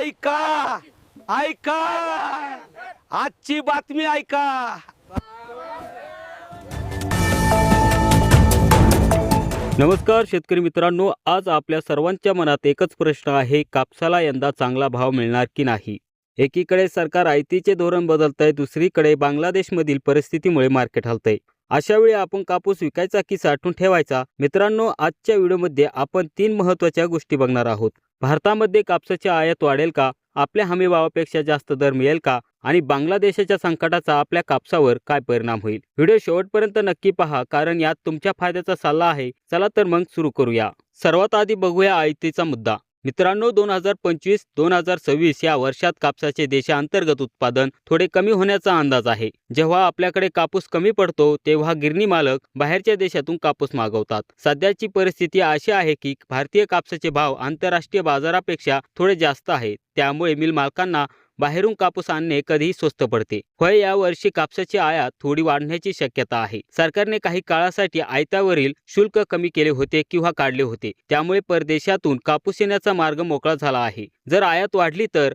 ऐका ऐका. आजची बातमी ऐका. नमस्कार शेतकरी मित्रांनो. आज आपल्या सर्वांच्या मनात एकच प्रश्न आहे कापसाला यंदा चांगला भाव मिळणार की नाही? एकीकडे सरकार आयतीचे धोरण बदलतंय दुसरीकडे बांगलादेशमधील परिस्थितीमुळे मार्केट हलतंय. अशा वेळी आपण कापूस विकायचा की साठवून ठेवायचा? मित्रांनो आजच्या व्हिडिओमध्ये आपण तीन महत्त्वाच्या गोष्टी बघणार आहोत. भारतामध्ये कापसाची आयात वाढेल का? आपल्या हमीभावापेक्षा जास्त दर मिळेल का? आणि बांगलादेशाच्या संकटाचा आपल्या कापसावर काय परिणाम होईल? व्हिडिओ शेवटपर्यंत नक्की पहा कारण यात तुमच्या फायद्याचा सल्ला आहे. चला तर मग सुरू करूया. सर्वात आधी बघूया आयतीचा मुद्दा. मित्रांनो दोन हजार पंचवीस दोन हजार सव्वीस या वर्षात कापसाचे देशांतर्गत उत्पादन थोडे कमी होण्याचा अंदाज आहे. जेव्हा आपल्याकडे कापूस कमी पडतो तेव्हा गिरणी मालक बाहेरच्या देशातून कापूस मागवतात. सध्याची परिस्थिती अशी आहे की भारतीय कापसाचे भाव आंतरराष्ट्रीय बाजारापेक्षा थोडे जास्त आहेत. त्यामुळे मिल मालकांना बाहेरून कापूस आणणे कधीही स्वस्त पडते. होय या वर्षी कापसाची आयात थोडी वाढण्याची शक्यता आहे. सरकारने काही काळासाठी आयत्यावरील शुल्क कमी केले होते किंवा काढले होते. त्यामुळे परदेशातून कापूस येण्याचा मार्ग मोकळा झाला आहे. जर आयात वाढली तर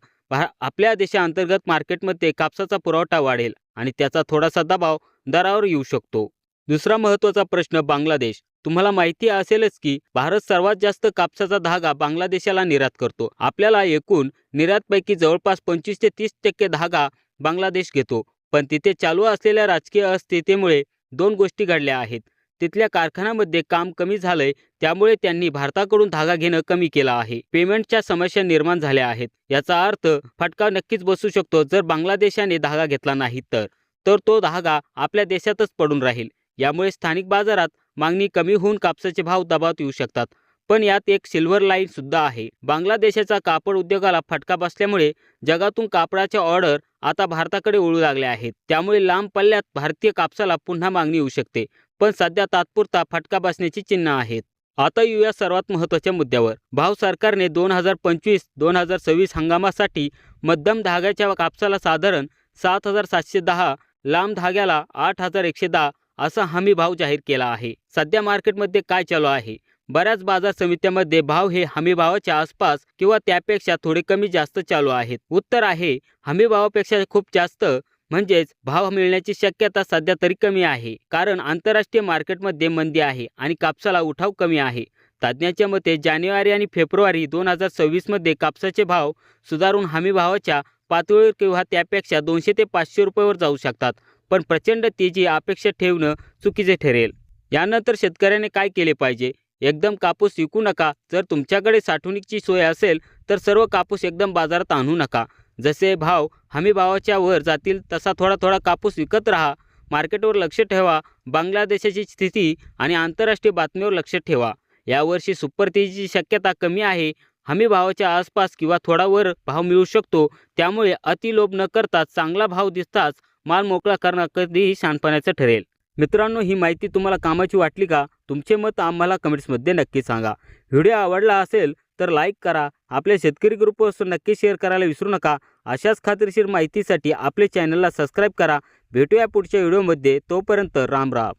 आपल्या देशाअंतर्गत मार्केटमध्ये कापसाचा पुरवठा वाढेल आणि त्याचा थोडासा दबाव दरावर येऊ शकतो. दुसरा महत्त्वाचा प्रश्न बांगलादेश. तुम्हाला माहिती असेलच की भारत सर्वात जास्त कापसाचा धागा बांगलादेशाला निर्यात करतो. आपल्याला एकूण निर्यातपैकी जवळपास पंचवीस ते तीस टक्के धागा बांगलादेश घेतो. पण तिथे चालू असलेल्या राजकीय अस्थिरतेमुळे दोन गोष्टी घडल्या आहेत. तिथल्या कारखान्यामध्ये काम कमी झालंय त्यामुळे त्यांनी भारताकडून धागा घेणं कमी केलं आहे. पेमेंटच्या समस्या निर्माण झाल्या आहेत. याचा अर्थ फटका नक्कीच बसू शकतो जर बांगलादेशाने धागा घेतला नाही तर. तर तो धागा आपल्या देशातच पडून राहील. यामुळे स्थानिक बाजारात मागणी कमी होऊन कापसाचे भाव दबावात येऊ शकतात. पण यात एक सिल्वर लाईन सुद्धा आहे. बांगलादेशाचा कापड उद्योगाला फटका बसल्यामुळे जगातून कापडाच्या ऑर्डर आता भारताकडे ओळू लागल्या आहेत. त्यामुळे लांब पल्ल्यात भारतीय कापसाला पुन्हा मागणी येऊ शकते. पण सध्या तात्पुरता फटका बसण्याची चिन्ह आहेत. आता येऊया सर्वात महत्त्वाच्या मुद्द्यावर. भाव सरकारने दोन हजार पंचवीस दोन हजार सव्वीस हंगामासाठी मध्यम धाग्याच्या कापसाला साधारण सात हजार सातशे दहा लांब धाग्याला आठ हजार एकशे दहा असा हमी भाव जाहीर केला आहे. सध्या मार्केटमध्ये काय चालू आहे? बऱ्याच बाजार समित्यामध्ये भाव हे हमी भावाच्या आसपास किंवा त्यापेक्षा थोडे कमी जास्त चालू आहेत. उत्तर आहे हमी भावापेक्षा खूप जास्त म्हणजेच भाव मिळण्याची शक्यता सध्या तरी कमी आहे. कारण आंतरराष्ट्रीय मार्केटमध्ये मंदी आहे आणि कापसाला उठाव कमी आहे. तज्ज्ञांच्या मते जानेवारी आणि फेब्रुवारी दोन हजार सव्वीसमध्ये कापसाचे भाव सुधारून हमी भावाच्या पातळीवर किंवा त्यापेक्षा दोनशे ते पाचशे रुपयावर जाऊ शकतात. पण प्रचंड तेजी अपेक्षा ठेवणं चुकीचे ठरेल. यानंतर शेतकऱ्याने काय केले पाहिजे? एकदम कापूस विकू नका. जर तुमच्याकडे साठवणुकीची सोय असेल तर सर्व कापूस एकदम बाजारात आणू नका. जसे भाव हमी भावाच्या वर जातील तसा थोडा थोडा कापूस विकत राहा. मार्केटवर लक्ष ठेवा. बांगलादेशाची स्थिती आणि आंतरराष्ट्रीय बातमीवर लक्ष ठेवा. यावर्षी सुपर तेजीची शक्यता कमी आहे. हमी भावाच्या आसपास किंवा थोडा वर भाव मिळू शकतो. त्यामुळे अतिलोभ न करता चांगला भाव दिसताच माल मोकळा करणं कधीही शानपणाचं ठरेल. मित्रांनो ही माहिती तुम्हाला कामाची वाटली का? तुमचे मत आम्हाला कमेंट्समध्ये नक्की सांगा. व्हिडिओ आवडला असेल तर लाईक करा. आपल्या शेतकरी ग्रुपवर नक्की शेअर करायला विसरू नका. अशाच खात्रीशीर माहितीसाठी आपल्या चॅनलला सबस्क्राईब करा. भेटूया पुढच्या व्हिडिओमध्ये. तोपर्यंत राम राम.